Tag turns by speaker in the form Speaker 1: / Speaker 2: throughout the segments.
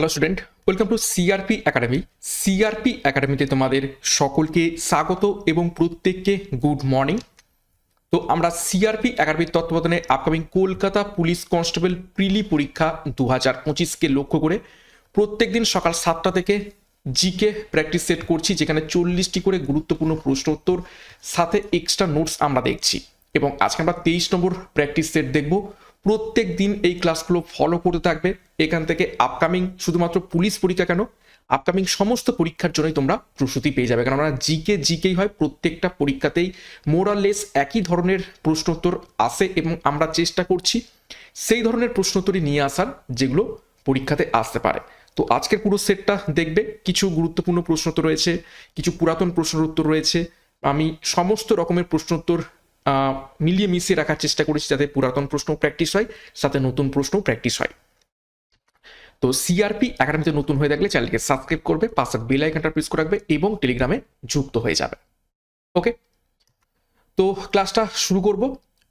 Speaker 1: Hello student welcome to CRP academy CRP একাডেমিতে তোমাদের সকলকে স্বাগত এবং প্রত্যেককে গুড মর্নিং তো আমরা সিআরপি একাডেমির তত্ত্বাবধানে upcoming Kolkata police constable prelim পরীক্ষা দু হাজার পঁচিশকে লক্ষ্য করে প্রত্যেক দিন সকাল সাতটা থেকে জিকে প্র্যাকটিস সেট করছি, যেখানে চল্লিশটি করে গুরুত্বপূর্ণ প্রশ্ন উত্তর সাথে এক্সট্রা নোটস আমরা দেখছি। এবং আজকে আমরা তেইশ নম্বর প্র্যাকটিস সেট দেখব। প্রত্যেক দিন এই ক্লাসগুলো ফলো করতে থাকবে। এখান থেকে আপকামিং শুধুমাত্র পুলিশ পরীক্ষা কেন? আপকামিং সমস্ত পরীক্ষার জন্যই তোমরা প্রস্তুতি পেয়ে যাবে। কেননা জিকে জিকেই হয় প্রত্যেকটা পরীক্ষাতেই মোরালেস একই ধরনের প্রশ্নোত্তর আসে এবং আমরা চেষ্টা করছি সেই ধরনের প্রশ্নোত্তরই নিয়ে আসার যেগুলো পরীক্ষাতে আসতে পারে। তো আজকের পুরো সেটটা দেখবে, কিছু গুরুত্বপূর্ণ প্রশ্নোত্তর রয়েছে, কিছু পুরাতন প্রশ্নের উত্তর রয়েছে। আমি সমস্ত রকমের প্রশ্নোত্তর মিলিয়ে মিশিয়ে রাখার চেষ্টা করেছি যাতে পুরাতন প্রশ্ন প্র্যাকটিস হয়, সাথে নতুন প্রশ্ন প্র্যাকটিস হয়। তো সিআরপি একাডেমিতে নতুন হয়ে থাকলে চ্যানেলকে সাবস্ক্রাইব করবে পাশের বেল আইকনটা প্রেস করে রাখবে এবং টেলিগ্রামে যুক্ত হয়ে যাবে। ওকে তো ক্লাসটা শুরু করব।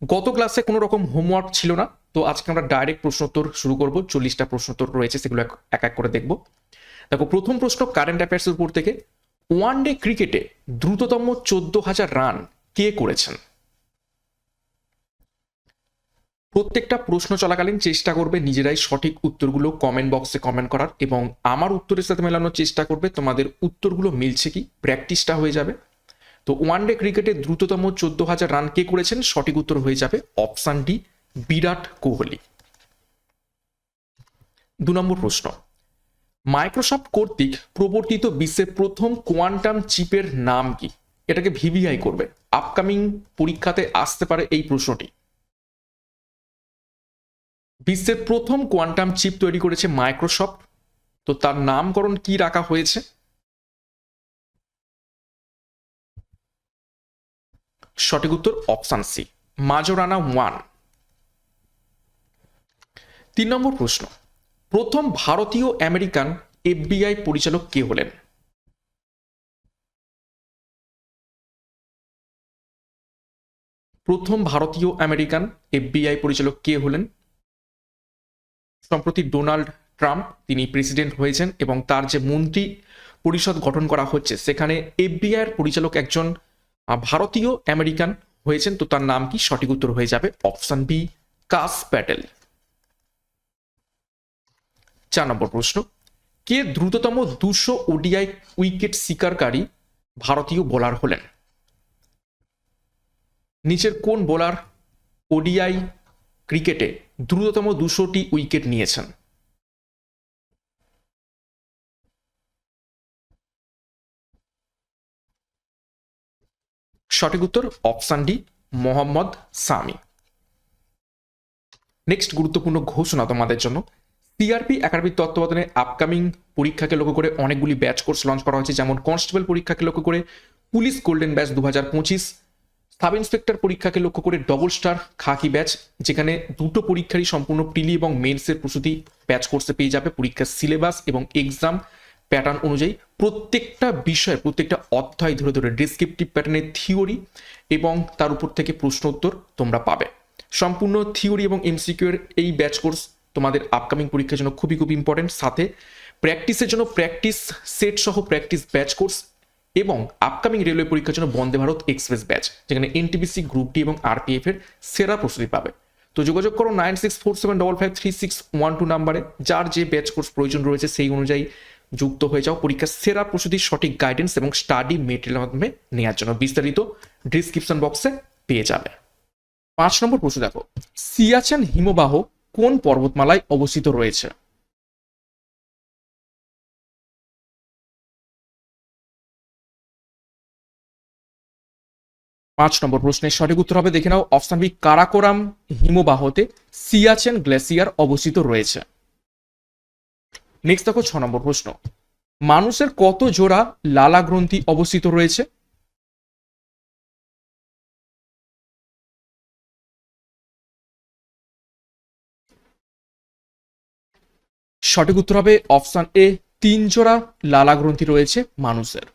Speaker 1: গত ক্লাসে কোনো রকম হোমওয়ার্ক ছিল না, তো আজকে আমরা ডাইরেক্ট প্রশ্নোত্তর শুরু করব। চল্লিশটা প্রশ্নোত্তর রয়েছে, সেগুলো এক এক করে দেখব। দেখো, প্রথম প্রশ্ন কারেন্ট অ্যাফেয়ার্সের উপর থেকে ওয়ান ডে ক্রিকেটে দ্রুততম চোদ্দ হাজার রান কে করেছেন? প্রত্যেকটা প্রশ্ন চলাকালীন চেষ্টা করবে নিজেরাই সঠিক উত্তরগুলো কমেন্ট বক্সে কমেন্ট করার এবং আমার উত্তরের সাথে মেলানোর চেষ্টা করবে। তোমাদের উত্তরগুলো মিলছে কি? প্র্যাকটিসটা হয়ে যাবে। তো ওয়ান ডে ক্রিকেটে দ্রুততম চোদ্দ হাজার রান কে করেছেন? সঠিক উত্তর হয়ে যাবে অপশান ডি বিরাট কোহলি। দু নম্বর প্রশ্ন। মাইক্রোসফট কর্তৃক প্রবর্তিত বিশ্বের প্রথম কোয়ান্টাম চিপের নাম কি? এটাকে ভিভিআই করবে। আপকামিং পরীক্ষাতে আসতে পারে এই প্রশ্নটি। বিশ্বের প্রথম কোয়ান্টাম চিপ তৈরি করেছে মাইক্রোসফট। তো তার নামকরণ কি রাখা হয়েছে? সঠিক উত্তর অপশান সি, মাজোরানা ওয়ান। তিন নম্বর প্রশ্ন, প্রথম ভারতীয় আমেরিকান এফবিআই পরিচালক কে হলেন? প্রথম ভারতীয় আমেরিকান এফবিআই পরিচালক কে হলেন? সম্প্রতি ডোনাল্ড ট্রাম্প, তিনি প্রেসিডেন্ট হয়েছেন এবং তার যে মন্ত্রী পরিষদ গঠন করা হচ্ছে, সেখানে এফবিআই এর পরিচালক একজন ভারতীয় আমেরিকান হয়েছেন, তো তার নাম কি? সঠিক উত্তর হয়ে যাবে অপশন বি, কাস প্যাটেল। চার নম্বর প্রশ্ন, কে দ্রুততম দুশো ওডিআই উইকেট শিকারকারী ভারতীয় বোলার হলেন? নিচের কোন বোলার ওডিআই ক্রিকেটে দ্রুততম দুশোটি উইকেট নিয়েছেন। সঠিক উত্তর option D, Mohammed Shami. Next গুরুত্বপূর্ণ ঘোষণা তোমাদের জন্য। সিআরপি একাডেমির তত্ত্বাবধানে আপকামিং পরীক্ষাকে লক্ষ্য করে অনেকগুলি ব্যাচ কোর্স লঞ্চ করা হয়েছে, যেমন কনস্টেবল পরীক্ষাকে লক্ষ্য করে পুলিশ গোল্ডেন ব্যাচ দু হাজার পঁচিশ সাব ইন্সপেক্টর পরীক্ষাকে লক্ষ্য করে ডবল স্টার খাকি ব্যাচ যেখানে দুটো পরীক্ষারই সম্পূর্ণ প্রিলি এবং মেন্সের প্রস্তুতি ব্যাচ কোর্সে পেয়ে যাবে। পরীক্ষার সিলেবাস এবং এক্সাম প্যাটার্ন অনুযায়ী প্রত্যেকটা বিষয়, প্রত্যেকটা অধ্যায় ধরে ধরে ডিসক্রিপটিভ প্যাটার্নের থিওরি এবং তার উপর থেকে প্রশ্ন উত্তর তোমরা পাবে। সম্পূর্ণ থিওরি এবং এমসিকিউ এর এই ব্যাচ কোর্স তোমাদের আপকামিং পরীক্ষার জন্য খুবই খুব ইম্পর্টেন্ট সাথে প্র্যাকটিসের জন্য প্র্যাকটিস সেট সহ প্র্যাকটিস ব্যাচ কোর্স এবং আপকামিং রেলওয়ে পরীক্ষার জন্য বন্দে ভারত এক্সপ্রেস ব্যাচ যেখানে এনটিপিসি গ্রুপ ডি এবং আরপিএফ এর সেরা প্রস্তুতি পাবে। তো যোগাযোগ করো nine six four seven double five three six one two নাম্বারে যার যে ব্যাচ কোর্স প্রয়োজন রয়েছে সেই অনুযায়ী যুক্ত হয়ে যাও। পরীক্ষার সেরা প্রস্তুতির সঠিক গাইডেন্স এবং স্টাডি মেটেরিয়ালের মাধ্যমে নেওয়ার জন্য। বিস্তারিত ডিসক্রিপশন বক্সে পেয়ে যাবে। পাঁচ নম্বর প্রশ্ন দেখো। সিয়াচেন হিমবাহ কোন পর্বতমালায় অবস্থিত রয়েছে? পাঁচ নম্বর প্রশ্নের সঠিক উত্তর হবে, দেখে নাও, অপশন বি, কারাকোরাম হিমবাহতে সিয়াচেন গ্লেসিয়ার অবস্থিত রয়েছে। নেক্সট দেখো, ছ নম্বর প্রশ্ন। মানুষের কত জোড়া লালা গ্রন্থি অবস্থিত রয়েছে? সঠিক উত্তর হবে, অপশন এ, তিন জোড়া লালা গ্রন্থি রয়েছে মানুষের।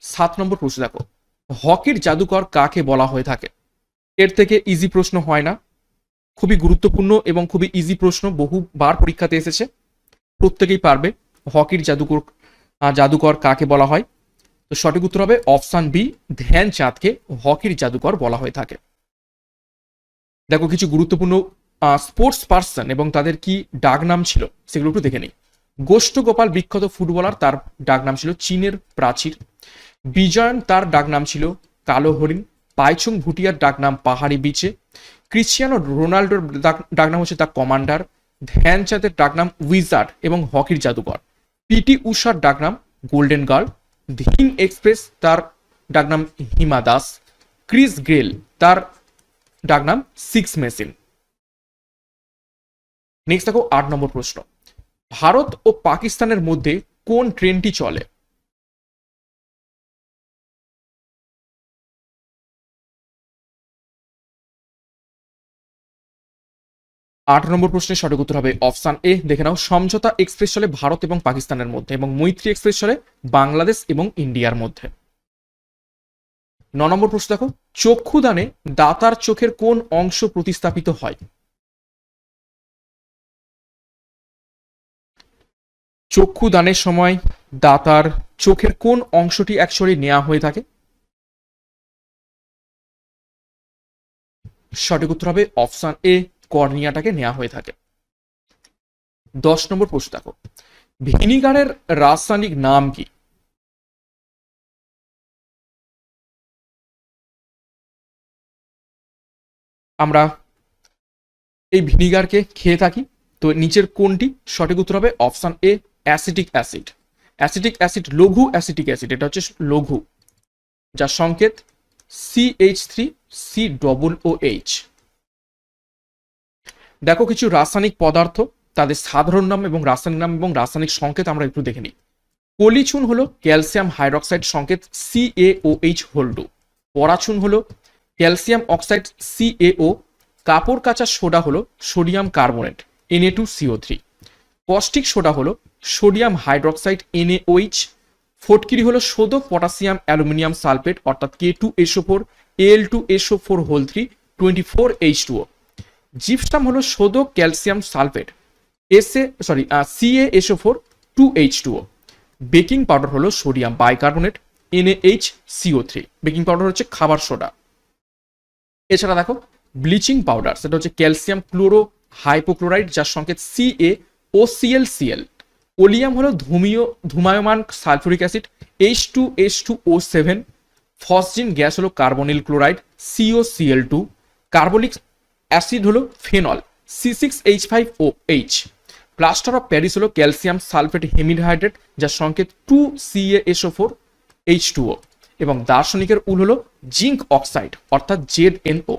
Speaker 1: সাত নম্বর প্রশ্ন দেখো। হকির জাদুকর কাকে বলা হয়ে থাকে? এর থেকে ইজি প্রশ্ন হয় না। খুবই গুরুত্বপূর্ণ এবং খুবই ইজি প্রশ্ন, বহুবার পরীক্ষাতে এসেছে। প্রত্যেকেই পারবে হকির জাদুকর জাদুকর কাকে বলা হয়। তো সঠিক উত্তর হবে অপশান বি, ধ্যানচাঁদকে হকির জাদুকর বলা হয়ে থাকে। দেখো, কিছু গুরুত্বপূর্ণ স্পোর্টস পার্সন এবং তাদের কি ডাক নাম ছিল সেগুলো একটু দেখে নিই। গোষ্ঠ গোপাল বিখ্যাত ফুটবলার, তার ডাক নাম ছিল চীনের প্রাচীর। বিজয়ন তার ডাক নাম ছিল কালো হরিণ, পাইচুং ভুটিয়ার ডাক নাম পাহাড়ি বিচে, ক্রিশ্চিয়ানো রোনাল্ডোর ডাক- ডাক নাম হচ্ছে দ্য কমান্ডার, ধ্যানচাঁদের ডাক নাম উইজার্ড এবং হকির জাদুঘর পিটি উষার ডাক নাম গোল্ডেন গার্ল ধিং এক্সপ্রেস তার ডাক নাম হিমা দাস, ক্রিস গ্রেল তার ডাক নাম সিক্স মেশিন নেক্সট দেখো আট নম্বর প্রশ্ন। ভারত ও পাকিস্তানের মধ্যে কোন ট্রেনটি চলে? আট নম্বর প্রশ্নের সঠিক উত্তর হবে অপশান এ। দেখে নাও, সমঝোতা এক্সপ্রেস চলে ভারত এবং পাকিস্তানের মধ্যে এবং মৈত্রী এক্সপ্রেস চলে বাংলাদেশ এবং ইন্ডিয়ার মধ্যে। ন নম্বর প্রশ্ন দেখো, চক্ষুদানে দাতার চোখের কোন অংশ প্রতিস্থাপিত হয়? চক্ষু দানের সময় দাতার চোখের কোন অংশটি অ্যাকচুয়ালি নেওয়া হয়ে থাকে? সঠিক উত্তর হবে অপশান এ। কর্নিয়াটাকে নেওয়া হয়ে থাকে। দশ নম্বর প্রশ্ন দেখো। ভিনিগারের রাসায়নিক নাম কি? আমরা এই ভিনিগারকে খেয়ে থাকি। তো নিচের কোনটি? সঠিক উত্তর হবে option A, acetic acid. Acetic acid লঘু, অ্যাসিটিক অ্যাসিড। এটা হচ্ছে লঘু। যার সংকেত CH three C double O H দেখো কিছু রাসায়নিক পদার্থ, তাদের সাধারণ নাম এবং রাসায়নিক নাম এবং রাসায়নিক সংকেত আমরা একটু দেখে নিই। পলিচুন হলো ক্যালসিয়াম হাইড্রক্সাইড সংকেত C A O H whole two পরাচুন হলো calcium oxide C A O কাপড় কাচা সোডা হলো sodium carbonate NA two CO three caustic soda হলো সোডিয়াম হাইড্রক্সাইড এনএওইচ ফটকিরি হলো শোধক পটাশিয়াম অ্যালুমিনিয়াম সালফেট, অর্থাৎ K two SO four L two SO four whole three twenty four H two gypsum হলো শোধক calcium sulphate SA sorry CA SO four two H two baking powder হলো sodium bicarbonate N H C O three baking powder হচ্ছে খাবার soda. এছাড়া দেখো, bleaching powder, সেটা হচ্ছে calcium chloro hypochloride, যার সংকেত CA O CL CL oleum হলো ধূমীয়, ধূমায়মান sulphuric acid H two H two O seven phosgene gas হলো carbonyl chloride CO CL two carbolic acid হলো phenol C six H five O H plaster of Paris হলো calcium sulphate hemihydrate যার সংকেত two CA SO four H two O এবং দার্শনিকের উল হলো zinc oxide, অর্থাৎ Z N O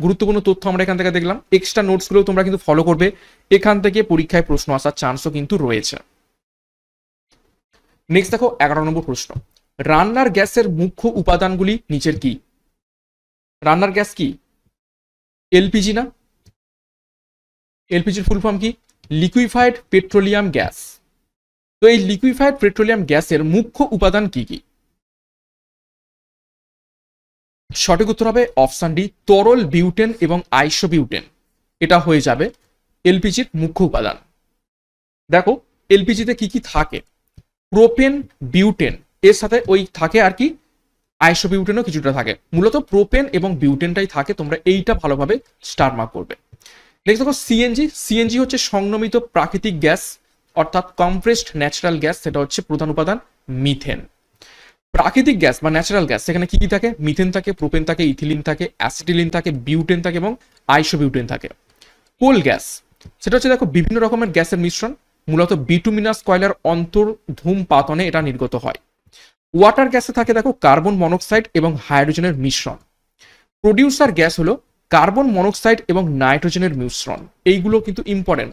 Speaker 1: গুরুত্বপূর্ণ তথ্য আমরা এখান থেকে দেখলাম। এক্সট্রা নোটসগুলো তোমরা কিন্তু ফলো করবে। এখান থেকে পরীক্ষায় প্রশ্ন আসার চান্সও কিন্তু রয়েছে। নেক্সট দেখো, এগারো নম্বর প্রশ্ন। রান্নার গ্যাসের মুখ্য উপাদানগুলি নিচের কি? রান্নার গ্যাস কি? এলপিজি না? এলপিজির ফুল ফর্ম কি? লিকুইফাইড পেট্রোলিয়াম গ্যাস তো এই লিকুইফাইড পেট্রোলিয়াম গ্যাসের মুখ্য উপাদান কি কি? সঠিক উত্তর হবে অপশান ডি তরল বিউটেন এবং আইসো বিউটেন এটা হয়ে যাবে এলপিজির মুখ্য উপাদান। দেখো, এলপিজিতে কি কি থাকে? প্রোপেন বিউটেন এর সাথে ওই থাকে আর কি আইসো বিউটেনও কিছুটা থাকে। মূলত প্রোপেন এবং বিউটেনটাই থাকে, তোমরা এইটা ভালোভাবে স্টার মার্ক করবে। নেক্সট দেখো সিএনজি সিএনজি হচ্ছে সংনমিত প্রাকৃতিক গ্যাস, অর্থাৎ কম্প্রেসড ন্যাচারাল গ্যাস সেটা হচ্ছে প্রধান উপাদান মিথেন প্রাকৃতিক গ্যাস বা ন্যাচারাল গ্যাস সেখানে কি কি থাকে? মিথেন থাকে প্রোপেন থাকে ইথিলিন থাকে অ্যাসিটিলিন থাকে বিউটেন থাকে এবং আইসোবিউটেন থাকে। কোল গ্যাস সেটা হচ্ছে দেখো বিভিন্ন রকমের গ্যাসের মিশ্রণ। মূলত বিটুমিনাস কয়লার অন্তর ধূমপাতনে এটা নির্গত হয়। ওয়াটার গ্যাসে থাকে দেখো কার্বন মনোক্সাইড এবং হাইড্রোজেনের মিশ্রণ। প্রডিউসার গ্যাস হলো কার্বন মনোক্সাইড এবং নাইট্রোজেনের মিশ্রণ। এইগুলো কিন্তু important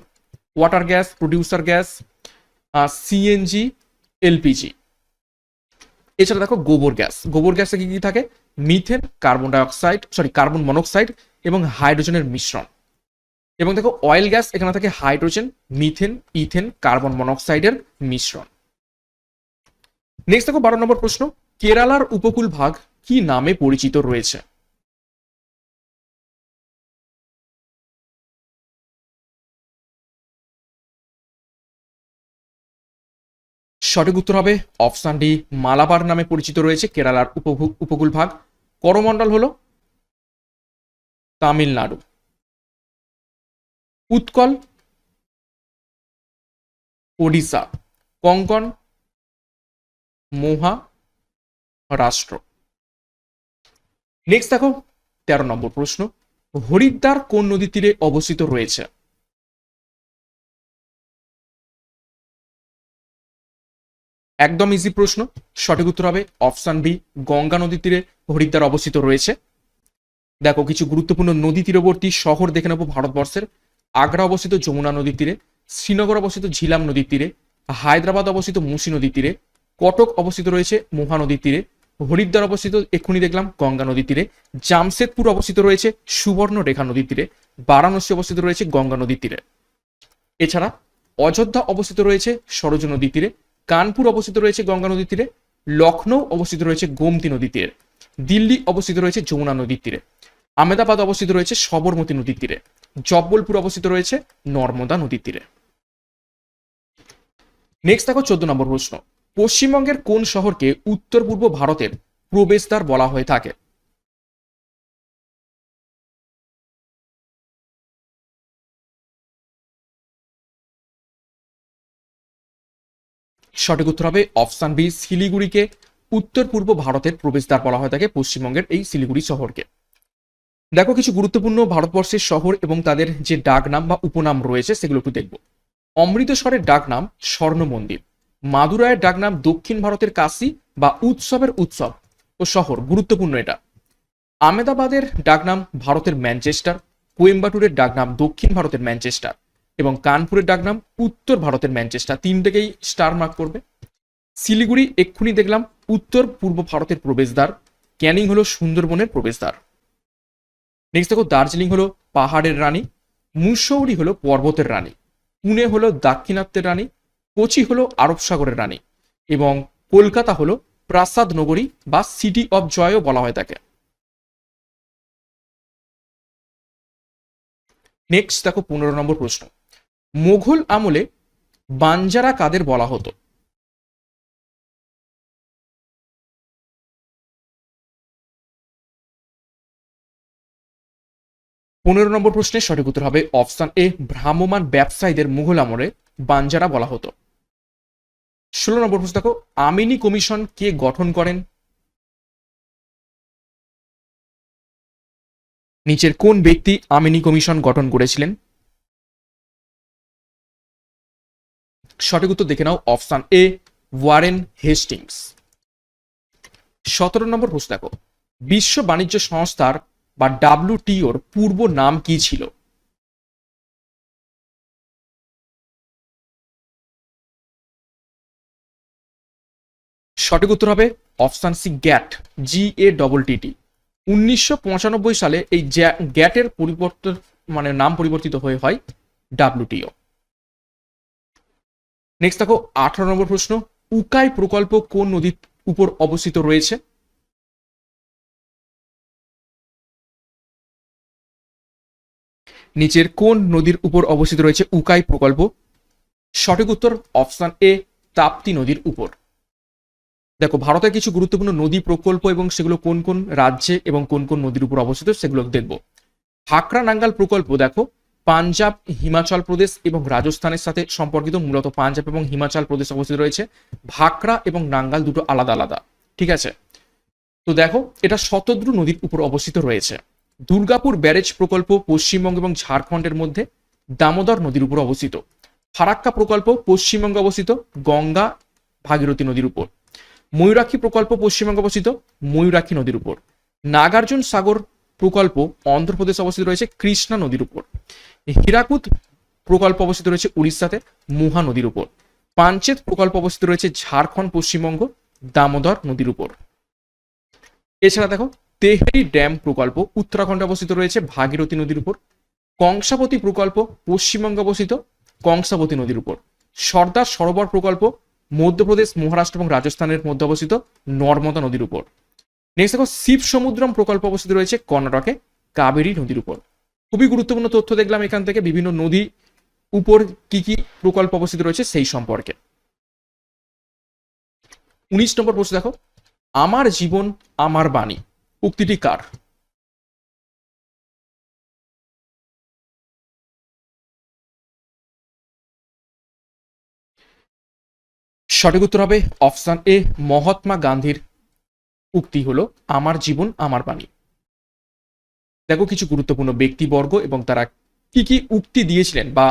Speaker 1: water gas, producer gas CNG LPG এছাড়া দেখো গোবর গ্যাস। গোবর গ্যাসে কি কি থাকে? Methane, carbon dioxide sorry carbon monoxide এবং হাইড্রোজেনের মিশ্রণ। এবং দেখো অয়েল গ্যাস, এখানে থাকে হাইড্রোজেন, মিথেন, ইথেন, কার্বন মনোক্সাইডের মিশ্রণ। নেক্সট দেখো বারো নম্বর প্রশ্ন, কেরালার উপকূল ভাগ কি নামে পরিচিত রয়েছে? সঠিক উত্তর হবে অপশান ডি, মালাবার নামে পরিচিত রয়েছে কেরালার উপকূল ভাগ। করমণ্ডল হল তামিলনাড়ু। উৎকল, ওডিশা। কঙ্কন মহা রাষ্ট্র। নেক্সট দেখো, তেরো নম্বর প্রশ্ন। হরিদ্বার কোন নদীর তীরে অবস্থিত রয়েছে? একদম ইজি প্রশ্ন। সঠিক উত্তর হবে অপশন বি গঙ্গা নদীর তীরে হরিদ্বার অবস্থিত রয়েছে। দেখো, কিছু গুরুত্বপূর্ণ নদী তীরবর্তী শহর দেখে নেব ভারতবর্ষের। আগ্রা অবস্থিত যমুনা নদীর তীরে, শ্রীনগর অবস্থিত ঝিলাম নদীর তীরে, হায়দ্রাবাদ অবস্থিত মুসি নদীর তীরে কটক অবস্থিত রয়েছে মহা নদীর তীরে হরিদ্বার অবস্থিত এক্ষুনি দেখলাম গঙ্গা নদীর তীরে জামশেদপুর অবস্থিত রয়েছে সুবর্ণ রেখা নদীর তীরে বারাণসী অবস্থিত রয়েছে গঙ্গা নদীর তীরে এছাড়া অযোধ্যা অবস্থিত রয়েছে সরজ নদীর তীরে কানপুর অবস্থিত রয়েছে গঙ্গা নদীর তীরে লখনৌ অবস্থিত রয়েছে গোমতী নদীর তীরে দিল্লি অবস্থিত রয়েছে যমুনা নদীর তীরে আহমেদাবাদ অবস্থিত রয়েছে সবরমতী নদীর তীরে জব্বলপুর অবস্থিত রয়েছে নর্মদা নদীর তীরে নেক্সট দেখো চোদ্দ নম্বর প্রশ্ন পশ্চিমবঙ্গের কোন শহরকে উত্তর পূর্ব ভারতের প্রবেশদ্বার বলা হয়ে থাকে? সঠিক উত্তর হবে অপশন বি, শিলিগুড়িকে। উত্তর পূর্ব ভারতের প্রবেশদ্বার বলা হয়ে থাকে পশ্চিমবঙ্গের এই শিলিগুড়ি শহরকে। দেখো, কিছু গুরুত্বপূর্ণ ভারতবর্ষের শহর এবং তাদের যে ডাকনাম বা উপনাম রয়েছে, সেগুলো একটু দেখব। অমৃতসরের ডাকনাম স্বর্ণ মন্দির। মাদুরায়ের ডাকনাম দক্ষিণ ভারতের কাশী বা উৎসবের উৎসব ও শহর, গুরুত্বপূর্ণ এটা। আমেদাবাদের ডাকনাম ভারতের ম্যানচেস্টার, কোয়েম্বাটুরের ডাকনাম দক্ষিণ ভারতের ম্যানচেস্টার এবং কানপুরের ডাকনাম উত্তর ভারতের ম্যানচেস্টার। তিনটেকেই স্টার মার্ক করবে। শিলিগুড়ি এক্ষুনি দেখলাম উত্তর পূর্ব ভারতের প্রবেশদ্বার। ক্যানিং হলো সুন্দরবনের প্রবেশদ্বার। নেক্সট দেখো, দার্জিলিং হলো পাহাড়ের রানী। মুসৌরি হলো পর্বতের রানী। পুনে হলো দাক্ষিণাত্যের রানী। কোচি হলো আরব সাগরের রানী এবং কলকাতা হলো প্রাসাদ নগরী বা সিটি অফ জয়ও বলা হয় তাকে। নেক্সট দেখো পনেরো নম্বর প্রশ্ন। মোঘল আমলে বাঞ্জারা কাদের বলা হতো? পনেরো নম্বর প্রশ্নের সঠিক উত্তর হবে অপশন এ ভ্রাম্যমান ব্যবসায়ীদের মুঘল আমলে বাঞ্জারা বলা হতো। ষোলো নম্বর প্রশ্ন দেখো, আমিনি কমিশন কে গঠন করেন? নিচের কোন ব্যক্তি আমিনি কমিশন গঠন করেছিলেন? সঠিক উত্তর দেখে নাও, অপশন এ, ওয়ারেন হেস্টিংস। সতেরো নম্বর প্রশ্ন দেখো, বিশ্ব বাণিজ্য সংস্থার বা ডাব্লিউটিওর পূর্ব নাম কি ছিল? সঠিক উত্তর হবে option C, GATT G A double T T উনিশশো পঁচানব্বই সালে এই গ্যাটের পরিবর্তন মানে নাম পরিবর্তিত হয়ে হয় ডাব্লিউটিও নেক্সট দেখো, আঠারো নম্বর প্রশ্ন, উকাই প্রকল্প কোন নদীর উপর অবস্থিত রয়েছে? নিচের কোন নদীর উপর অবস্থিত রয়েছে উকাই প্রকল্প? সঠিক উত্তর অপশান এ, তাপ্তি নদীর উপর। দেখো, ভারতের কিছু গুরুত্বপূর্ণ নদী প্রকল্প এবং সেগুলো কোন কোন রাজ্যে এবং কোন কোন নদীর উপর অবস্থিত সেগুলো দেখব। হাকরা নাঙ্গাল প্রকল্প, দেখো, পাঞ্জাব, হিমাচল প্রদেশ এবং রাজস্থানের সাথে সম্পর্কিত মূলত পাঞ্জাব এবং হিমাচল প্রদেশ অবস্থিত রয়েছে। ভাকরা এবং নাঙ্গাল দুটো আলাদা আলাদা, ঠিক আছে? তো দেখো, এটা শতদ্রু নদীর উপর অবস্থিত রয়েছে। দুর্গাপুর ব্যারেজ প্রকল্প পশ্চিমবঙ্গ এবং ঝাড়খণ্ডের মধ্যে দামোদর নদীর উপর অবস্থিত। ফারাক্কা প্রকল্প পশ্চিমবঙ্গে অবস্থিত, গঙ্গা ভাগীরথী নদীর উপর। ময়ূরাক্ষী প্রকল্প পশ্চিমবঙ্গে অবস্থিত, ময়ূরাক্ষী নদীর উপর। নাগার্জুন সাগর প্রকল্প অন্ধ্রপ্রদেশ অবস্থিত রয়েছে, কৃষ্ণা নদীর উপর। হীরাকুদ প্রকল্প অবস্থিত রয়েছে উড়িষ্যাতে, মুহা নদীর উপর। পাঞ্চেত প্রকল্প অবস্থিত রয়েছে ঝাড়খণ্ড পশ্চিমবঙ্গ, দামোদর নদীর উপর। এছাড়া দেখো, তেহরি ড্যাম প্রকল্প উত্তরাখণ্ডে অবস্থিত রয়েছে, ভাগীরথী নদীর উপর। কংসাবতী প্রকল্প পশ্চিমবঙ্গে অবস্থিত, কংসাবতী নদীর উপর। সর্দার সরোবর প্রকল্প মধ্যপ্রদেশ, মহারাষ্ট্র এবং রাজস্থানের মধ্যে অবস্থিত নর্মদা নদীর উপর। নেক্সট দেখো শিব সমুদ্রম প্রকল্প অবস্থিত রয়েছে কর্ণাটকে, কাবেরী নদীর উপর। খুবই গুরুত্বপূর্ণ তথ্য দেখলাম এখান থেকে, বিভিন্ন নদী উপর কি কি প্রকল্প অবস্থিত রয়েছে সেই সম্পর্কে। উনিশ নম্বর প্রশ্ন দেখো, আমার জীবন, আমার বাণী, উক্তিটি কার? সঠিক উত্তর হবে অপশন এ, মহাত্মা গান্ধীর উক্তি হলো, আমার জীবন, আমার বাণী। দেখো কিছু গুরুত্বপূর্ণ ব্যক্তিবর্গ এবং তারা কি কি উক্তি দিয়েছিলেন বা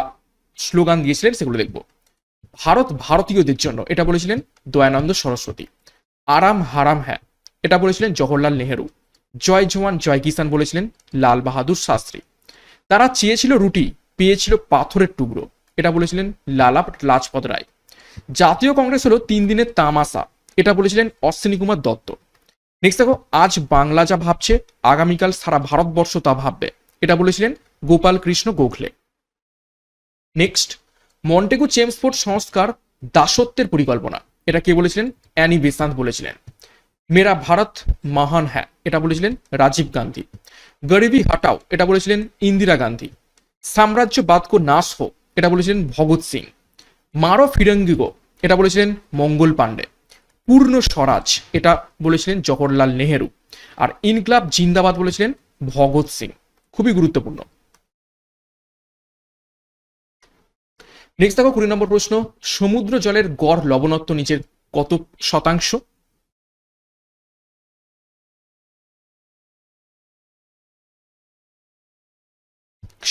Speaker 1: স্লোগান দিয়েছিলেন সেগুলো দেখব। ভারত ভারতীয়দের জন্য এটা বলেছিলেন দয়ানন্দ সরস্বতী। আরাম হারাম হ্যাঁ এটা বলেছিলেন জওহরলাল নেহেরু। জয় জওয়ান, জয় কিষান বলেছিলেন লাল বাহাদুর শাস্ত্রী। তারা চেয়েছিল রুটি, পেয়েছিল পাথরের টুকরো, এটা বলেছিলেন লালা লাজপত রায়। জাতীয় কংগ্রেস হলো তিন দিনের তামাশা। এটা বলেছিলেন অশ্বিনী কুমার দত্ত। নেক্সট দেখো, আজ বাংলা যা ভাবছে, আগামীকাল সারা ভারতবর্ষ তা ভাববে। এটা বলেছিলেন Gopal Krishna Gokhale. Next Montagu Chelmsford সংস্কার দাসত্বের পরিকল্পনা। এটা কে বলেছিলেন? অ্যানি বেসান্ত বলেছিলেন। মেরা ভারত মহান হ্যাঁ এটা বলেছিলেন রাজীব গান্ধী। গরিবি হাটাও, এটা বলেছিলেন ইন্দিরা গান্ধী। সাম্রাজ্যবাদ কো নাশ হো, এটা বলেছিলেন ভগৎ সিং। মারো ফিরঙ্গিগো এটা বলেছিলেন মঙ্গল পাণ্ডে। পূর্ণ স্বরাজ, এটা বলেছিলেন জওহরলাল নেহেরু। আর ইনকলাব জিন্দাবাদ বলেছিলেন ভগৎ সিং। খুবই গুরুত্বপূর্ণ। নেক্সট দেখো কুড়ি নম্বর প্রশ্ন, সমুদ্র জলের গড় লবণত্ব নিচের কত শতাংশ?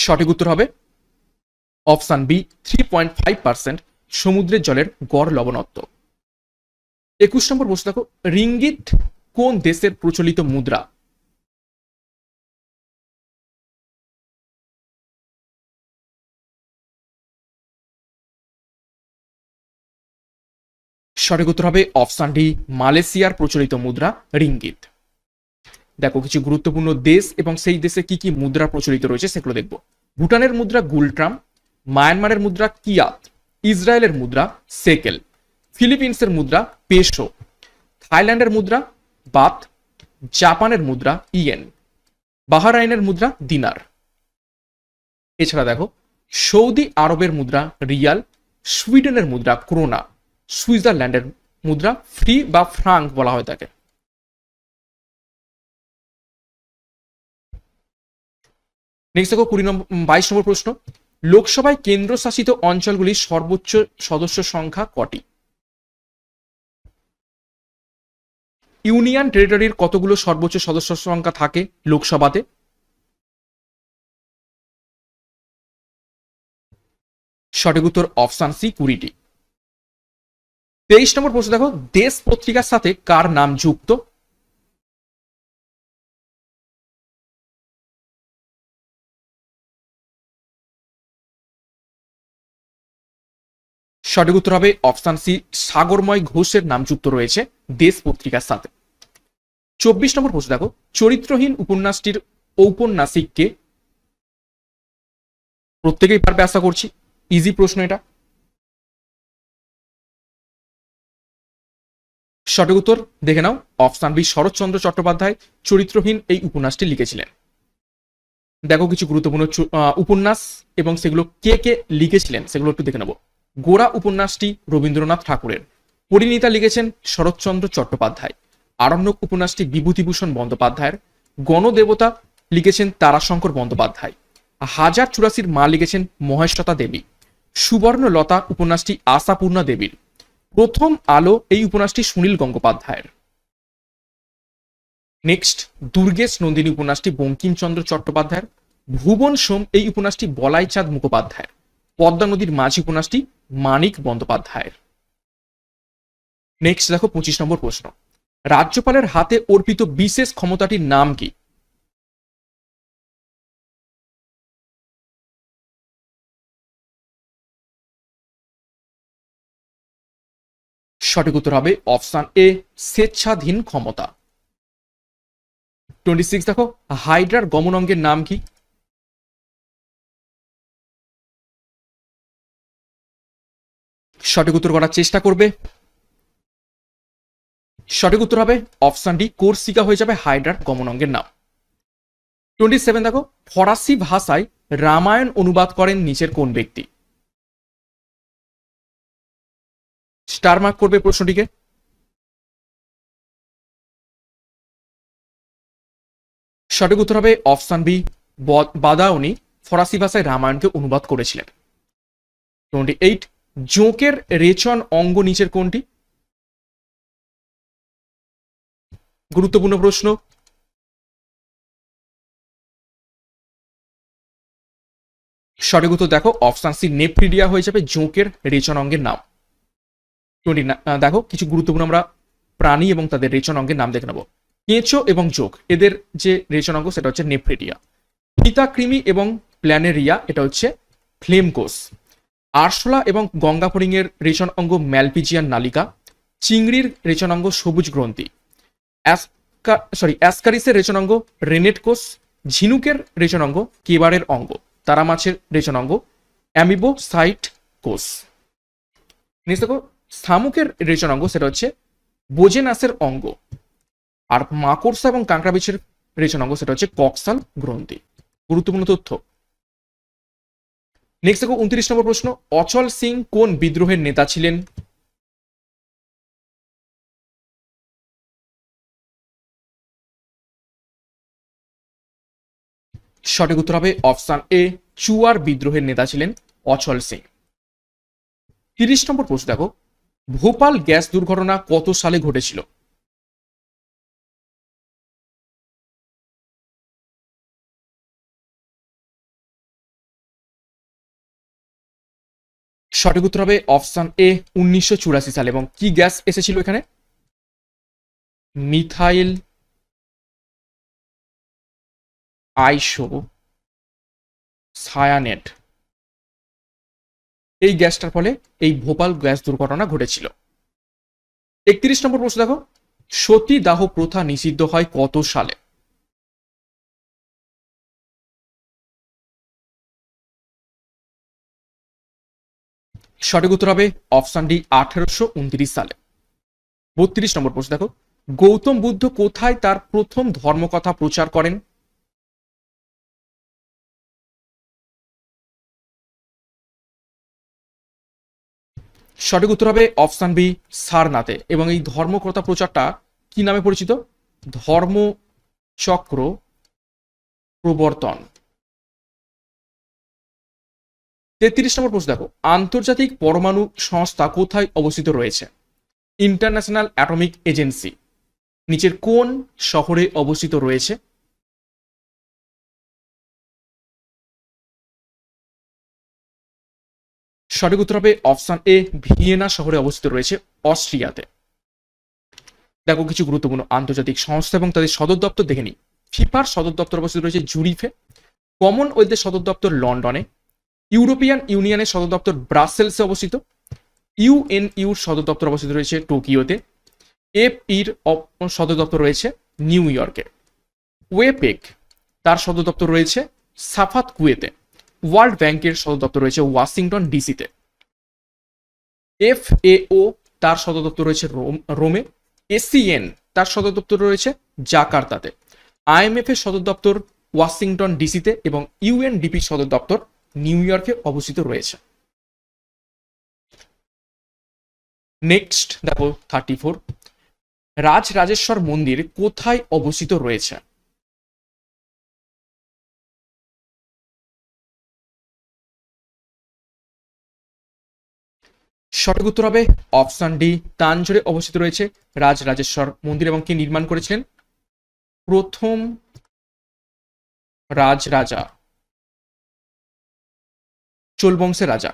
Speaker 1: সঠিক উত্তর হবে option B three point five percent সমুদ্রের জলের গড় লবণত্ব একুশ নম্বর প্রশ্ন দেখো রিঙ্গিট কোন দেশের প্রচলিত মুদ্রা? সঠিক উত্তর হবে অপশান ডি, মালয়েশিয়ার প্রচলিত মুদ্রা, রিঙ্গিত। দেখো, কিছু গুরুত্বপূর্ণ দেশ এবং সেই দেশে কি কি মুদ্রা প্রচলিত রয়েছে সেগুলো দেখব। ভুটানের মুদ্রা গুলট্রাম মায়ানমারের মুদ্রা কিয়াত ইসরায়েলের মুদ্রা সেকেল, ফিলিপিন্সের মুদ্রা পেশো, থাইল্যান্ডের মুদ্রা বাত, জাপানের মুদ্রা ইয়েন, বাহারাইনের মুদ্রা দিনার। এছাড়া দেখো, সৌদি আরবের মুদ্রা রিয়াল, সুইডেনের মুদ্রা ক্রোনা, সুইজারল্যান্ডের মুদ্রা ফ্রি বা ফ্রাঙ্ক বলা হয় তাকে। নেক্সট দেখো কুড়ি নম্বর বাইশ নম্বর প্রশ্ন। লোকসভায় কেন্দ্রশাসিত অঞ্চলগুলির সর্বোচ্চ সদস্য সংখ্যা কটি? ইউনিয়ন টেরিটরির কতগুলো সর্বোচ্চ সদস্য সংখ্যা থাকে লোকসভাতে? সঠিক উত্তর অপশান সি, কুড়িটি। তেইশ নম্বর প্রশ্ন দেখো, দেশ পত্রিকার সাথে কার নাম যুক্ত? সঠিক উত্তর হবে অপশান সি, সাগরময় ঘোষের নাম যুক্ত রয়েছে দেশ পত্রিকার সাথে। চব্বিশ নম্বর প্রশ্ন দেখো। চরিত্রহীন উপন্যাসটির ঔপন্যাসিককে প্রত্যেকেই পারবে আশা করছি। ইজি প্রশ্ন এটা। সঠিক উত্তর দেখে নাও। অপশান বি, শরৎচন্দ্র চট্টোপাধ্যায় চরিত্রহীন এই উপন্যাসটি লিখেছিলেন। দেখো কিছু গুরুত্বপূর্ণ উপন্যাস এবং সেগুলো কে কে লিখেছিলেন, সেগুলো একটু দেখে নেব। গোড়া উপন্যাসটি রবীন্দ্রনাথ ঠাকুরের। পরিণীতা লিখেছেন শরৎচন্দ্র চট্টোপাধ্যায়। আরণ্যক উপন্যাসটি বিভূতিভূষণ বন্দ্যোপাধ্যায়ের। গণদেবতা লিখেছেন তারাশঙ্কর বন্দ্যোপাধ্যায়। হাজার চুরাশির মা লিখেছেন মহেশ্বতা দেবী। সুবর্ণলতা উপন্যাসটি আশাপূর্ণা দেবীর। প্রথম আলো এই উপন্যাসটি সুনীল গঙ্গোপাধ্যায়ের। নেক্সট, দুর্গেশ নন্দিনী উপন্যাসটি বঙ্কিমচন্দ্র চট্টোপাধ্যায়ের। ভুবন সোম এই উপন্যাসটি বলাই চাঁদ মুখোপাধ্যায়ের। পদ্মা নদীর মাঝি উপন্যাসটি মানিক বন্দ্যোপাধ্যায়ের। নেক্সট দেখো পঁচিশ নম্বর প্রশ্ন। রাজ্যপালের হাতে অর্পিত বিশেষ ক্ষমতাটির নাম কি? সঠিক উত্তর হবে অপশান এ, স্বেচ্ছাধীন ক্ষমতা। টোয়েন্টি সিক্স দেখো হাইড্রার গমন অঙ্গের নাম কি? সঠিক উত্তর করার চেষ্টা করবে। সঠিক উত্তর হবে অপশন ডি, কোর্সিকা হয়ে যাবে হাইড্রার গমনাঙ্গের নাম। টোয়েন্টি সেভেন দেখো, ফরাসি ভাষায় রামায়ণ অনুবাদ করেন নিচের কোন ব্যক্তি? স্টার মার্ক করবে প্রশ্নটিকে। সঠিক উত্তর হবে অপশন বি বাদাউনি ফরাসি ভাষায় রামায়ণকে অনুবাদ করেছিলেন। টোয়েন্টি এইট জোঁকের রেচন অঙ্গ নিচের কোনটি? গুরুত্বপূর্ণ প্রশ্ন। সঠিক উত্তর দেখো, অপশান সি, নেফ্রিডিয়া হয়ে যাবে জোঁকের রেচন অঙ্গের নাম। টোয়েন্টি দেখো, কিছু গুরুত্বপূর্ণ আমরা প্রাণী এবং তাদের রেচন অঙ্গের নাম দেখে নেব। কেঁচো এবং জোক, এদের যে রেচন অঙ্গ, সেটা হচ্ছে নেফ্রিডিয়া। ফিতাকৃমি এবং প্ল্যানেরিয়া, এটা হচ্ছে ফ্লেমকোষ। আরশোলা এবং গঙ্গাফড়িং এর রেচন অঙ্গ ম্যালপিজিয়ান নালিকা, চিংড়ির রেচন অঙ্গ সবুজ গ্রন্থি সরি অ্যাসকারিসের রেচন অঙ্গ রেনেট কোষ ঝিনুকের রেচন অঙ্গ কেবারের অঙ্গ তারা মাছের রেচন অঙ্গ অ্যামিবো সাইট কোষ। নেক্সট শামুকের রেচন অঙ্গ সেটা হচ্ছে বোজেনাসের অঙ্গ, আর মাকড়সা এবং কাঁকড়া বিছের রেচন অঙ্গ সেটা হচ্ছে কক্সাল গ্রন্থি। গুরুত্বপূর্ণ তথ্য। নেক্সট দেখো, উনত্রিশ নম্বর প্রশ্ন। অচল সিং কোন বিদ্রোহের নেতা ছিলেন? সঠিক উত্তর হবে অপশান এ, চুয়ার বিদ্রোহের নেতা ছিলেন অচল সিং। তিরিশ নম্বর প্রশ্ন দেখো, ভোপাল গ্যাস দুর্ঘটনা কত সালে ঘটেছিল? সঠিক উত্তর হবে অপশন এ উনিশশো চুরাশি সালে। এবং কি গ্যাস এসেছিল এখানে? মিথাইল আইসো সায়ানেট এই গ্যাসটার ফলে এই ভোপাল গ্যাস দুর্ঘটনা ঘটেছিল। একত্রিশ নম্বর প্রশ্ন দেখো। সতী দাহ প্রথা নিষিদ্ধ হয় কত সালে? সঠিক উত্তর হবে অপশন ডি, আঠারোশো উনত্রিশ সালে। বত্রিশ নম্বর প্রশ্ন দেখো। গৌতম বুদ্ধ কোথায় তার প্রথম ধর্মকথা প্রচার করেন? সঠিক উত্তর হবে অপশান বি, সারনাথে। এবং এই ধর্মকথা প্রচারটা কি নামে পরিচিত? ধর্মচক্র প্রবর্তন। তেত্রিশ নম্বর প্রশ্ন দেখো, আন্তর্জাতিক পরমাণু সংস্থা কোথায় অবস্থিত রয়েছে? ইন্টারন্যাশনাল অ্যাটমিক এজেন্সি নিচের কোন শহরে অবস্থিত রয়েছে? সঠিক উত্তর হবে অপশন এ, ভিয়েনা শহরে অবস্থিত রয়েছে, অস্ট্রিয়াতে। দেখো, কিছু গুরুত্বপূর্ণ আন্তর্জাতিক সংস্থা এবং তাদের সদর দপ্তর দেখে নিই। ফিফার সদর দপ্তর অবস্থিত রয়েছে জুরিফে। কমনওয়েলথের সদর দপ্তর লন্ডনে। ইউরোপিয়ান ইউনিয়নের সদর দপ্তর ব্রাসেলসে অবস্থিত। ইউএনইউর সদর দপ্তর অবস্থিত রয়েছে টোকিওতে। এফ ইর সদর দপ্তর রয়েছে নিউ ইয়র্কে। ওয়েপেক তার সদর দপ্তর রয়েছে সাফাত কুয়েতে ওয়ার্ল্ড ব্যাংকের সদর দপ্তর রয়েছে ওয়াশিংটন ডিসিতে। এফ ও তার সদর দপ্তর রয়েছে রোমে এসিএন তার সদর দপ্তর রয়েছে জাকার্তাতে। আইএমএফ এর সদর দপ্তর ওয়াশিংটন ডিসিতে এবং ইউএনডিপি সদর দপ্তর নিউ ইয়র্কে অবস্থিত রয়েছে। নেক্সট দেখো থার্টি ফোর রাজ রাজেশ্বর মন্দির কোথায় অবস্থিত রয়েছে? সঠিক উত্তর হবে অপশন ডি তাঞ্জোরে অবস্থিত রয়েছে রাজ রাজেশ্বর মন্দির এবং কে নির্মাণ করেছিলেন? প্রথম রাজ রাজা চোল বংশের রাজা।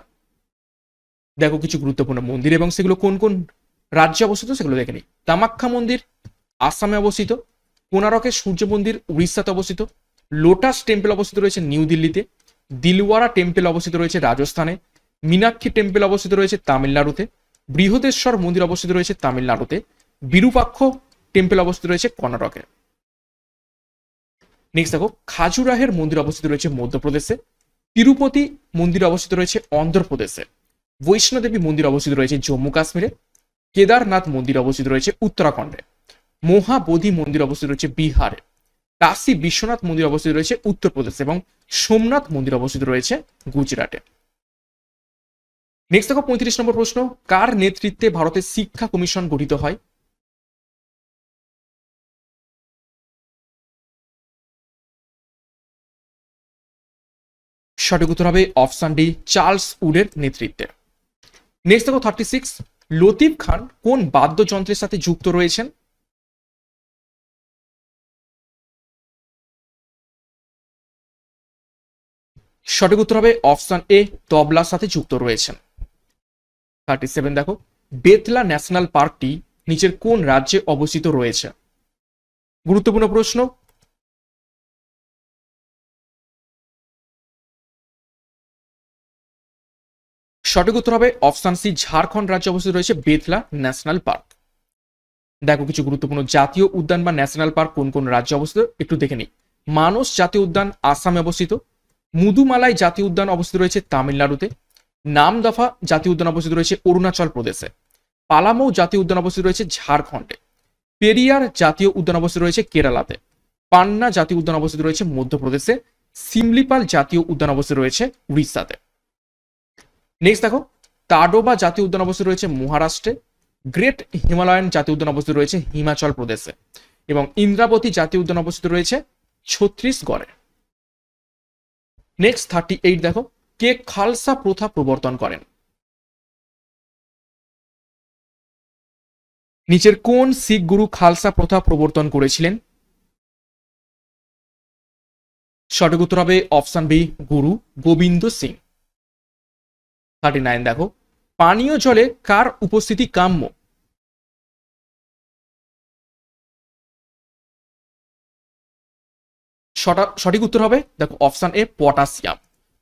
Speaker 1: দেখো কিছু গুরুত্বপূর্ণ মন্দির এবং সেগুলো কোন কোন রাজ্যে অবস্থিত সেগুলো দেখে নিই। কামাখ্যা মন্দির, আসামে অবস্থিত কোনারকের সূর্য মন্দির, উড়িষ্যাতে অবস্থিত, লোটাস টেম্পল অবস্থিত রয়েছে নিউ দিল্লিতে, দিলওয়ারা টেম্পল অবস্থিত রয়েছে রাজস্থানে, মীনাক্ষী টেম্পল অবস্থিত রয়েছে তামিলনাড়ুতে, বৃহদেশ্বর মন্দির অবস্থিত রয়েছে তামিলনাড়ুতে, বিরূপাক্ষ টেম্পল অবস্থিত রয়েছে কর্ণাটকে। নেক্সট দেখো, খাজুরাহের মন্দির অবস্থিত রয়েছে মধ্যপ্রদেশে তিরুপতি মন্দির অবস্থিত রয়েছে অন্ধ্রপ্রদেশে। বৈষ্ণোদেবী মন্দির অবস্থিত রয়েছে জম্মু কাশ্মীরে। কেদারনাথ মন্দির অবস্থিত রয়েছে উত্তরাখণ্ডে। মহাবোধি মন্দির অবস্থিত রয়েছে বিহারে। কাশী বিশ্বনাথ মন্দির অবস্থিত রয়েছে উত্তরপ্রদেশে এবং সোমনাথ মন্দির অবস্থিত রয়েছে গুজরাটে। নেক্সট দেখো পঁয়ত্রিশ নম্বর প্রশ্ন, কার নেতৃত্বে ভারতের শিক্ষা কমিশন গঠিত হয়? সঠিক উত্তর হবে অপশন ডি, চার্লস উডের নেতৃত্বে। নেক্সট দেখো থার্টি সিক্স লতিফ খান কোন বাদ্যযন্ত্রের সাথে যুক্ত রয়েছেন? সঠিক উত্তর হবে অপশন এ, তবলার সাথে যুক্ত রয়েছেন। থার্টি সেভেন দেখো, বেতলা ন্যাশনাল পার্কটি নিচের কোন রাজ্যে অবস্থিত রয়েছে? গুরুত্বপূর্ণ প্রশ্ন সঠিক উত্তর হবে অপশন সি, ঝাড়খণ্ড রাজ্যে অবস্থিত রয়েছে বেতলা ন্যাশনাল পার্ক। দেখো কিছু গুরুত্বপূর্ণ জাতীয় উদ্যান বা ন্যাশনাল পার্ক কোন কোন রাজ্যে অবস্থিত, একটু দেখে নিই। মানস জাতীয় উদ্যান আসামে অবস্থিত। মুদুমালাই জাতীয় উদ্যান অবস্থিত রয়েছে তামিলনাড়ুতে। নামদফা জাতীয় উদ্যান অবস্থিত রয়েছে অরুণাচল প্রদেশে। পালামৌ জাতীয় উদ্যান অবস্থিত রয়েছে ঝাড়খণ্ডে। পেরিয়ার জাতীয় উদ্যান অবস্থিত রয়েছে কেরালাতে। পান্না জাতীয় উদ্যান অবস্থিত রয়েছে মধ্যপ্রদেশে। সিমলিপাল জাতীয় উদ্যান অবস্থিত রয়েছে উড়িষ্যাতে। নেক্সট দেখো তাডোবা জাতীয় উদ্যান অবস্থিত রয়েছে মহারাষ্ট্রে গ্রেট হিমালয়ান জাতীয় উদ্যান অবস্থিত রয়েছে হিমাচল প্রদেশে এবং ইন্দ্রাবতী জাতীয় উদ্যান অবস্থিত রয়েছে ছত্রিশগড়ে নেক্সট থার্টি এইট দেখো, কে খালসা প্রথা প্রবর্তন করেন? নিচের কোন শিখ গুরু খালসা প্রথা প্রবর্তন করেছিলেন? সঠিক উত্তর হবে option B, Guru Gobind Singh. Thirty nine দেখো। পানীয় জলে কার উপস্থিতি কাম্য? সঠিক উত্তর হবে, দেখো অপশন এ পটাশিয়াম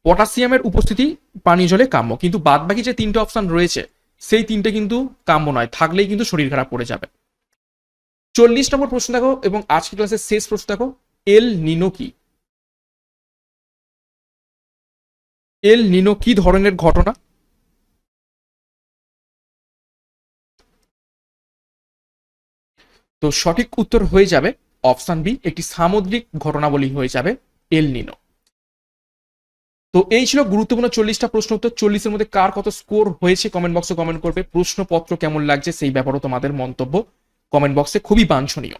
Speaker 1: পটাশিয়ামের উপস্থিতি পানীয় জলে কাম্য, কিন্তু বাদ বাকি যে তিনটে অপশন রয়েছে, সেই তিনটে কিন্তু কাম্য নয়, থাকলেই কিন্তু শরীর খারাপ পড়ে যাবে। চল্লিশ নম্বর প্রশ্ন দেখো, এবং আজকের ক্লাসের শেষ প্রশ্ন দেখো, এল নিনো কি? এল নিনো কি ধরনের ঘটনা? তো সঠিক উত্তর হয়ে যাবে অপশান বি, একটি সামুদ্রিক ঘটনাবলী হয়ে যাবে এল নিনো। তো এই ছিল গুরুত্বপূর্ণ চল্লিশটা প্রশ্ন উত্তর। চল্লিশের মধ্যে কার কত স্কোর হয়েছে কমেন্ট বক্সে কমেন্ট করবে। প্রশ্নপত্র কেমন লাগছে সেই ব্যাপারেও তোমাদের মন্তব্য কমেন্ট বক্সে খুবই বাঞ্ছনীয়।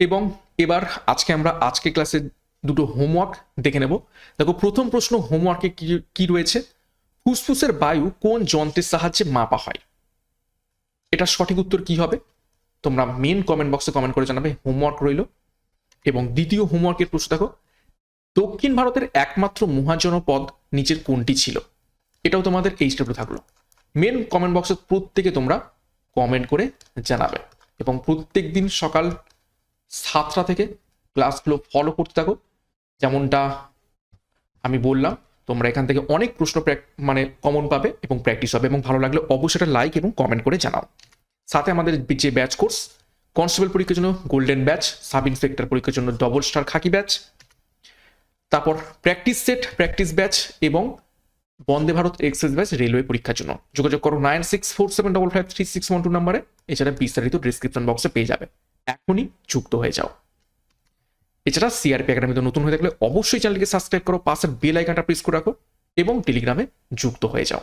Speaker 1: এবং এবার আজকে আমরা আজকে ক্লাসে দুটো হোমওয়ার্ক দেখে নেব। দেখো, প্রথম প্রশ্ন হোমওয়ার্কে কি রয়েছে? ফুসফুসের বায়ু কোন যন্ত্রের সাহায্যে মাপা হয়? এটা সঠিক উত্তর কি হবে? তোমরা মেন কমেন্ট বক্সে কমেন্ট করে জানাবে হোমওয়ার্ক রইল। এবং দ্বিতীয় হোমওয়ার্কের প্রশ্ন দেখো, দক্ষিণ ভারতের একমাত্র মহাজনপদ নিচের কোনটি ছিল? এটাও তোমাদের এই স্টেপে থাকল। মেন কমেন্ট বক্সে প্রত্যেকে তোমরা কমেন্ট করে জানাবে। এবং প্রত্যেক দিন সকাল সাতটা থেকে ক্লাসগুলো ফলো করতে থাকো। যেমনটা আমি বললাম, তোমরা এখান থেকে অনেক প্রশ্ন মানে কমন পাবে এবং প্র্যাকটিস হবে। এবং ভালো লাগলে অবশ্যই একটা লাইক এবং কমেন্ট করে জানাও। সাথে আমাদের যে ব্যাচ কোর্স কনস্টেবল পরীক্ষার জন্য গোল্ডেন ব্যাচ সাব ইন্সপেক্টর পরীক্ষার জন্য ডবল স্টার খাকি ব্যাচ তারপর প্র্যাকটিস সেট প্র্যাকটিস ব্যাচ এবং Vande Bharat express batch railway পরীক্ষার জন্য। যোগাযোগ করো nine six four seven double five three six one two নাম্বারে এছাড়া বিস্তারিত ডিসক্রিপশন বক্সে পেয়ে যাবে। এখনই যুক্ত হয়ে যাও। এছাড়া সিআরপি একাডেমিতে নতুন হয়ে থাকলে অবশ্যই চ্যানেলকে সাবস্ক্রাইব করো পাশের বেল আইকনটা প্রেস করে রাখো এবং টেলিগ্রামে যুক্ত হয়ে যাও।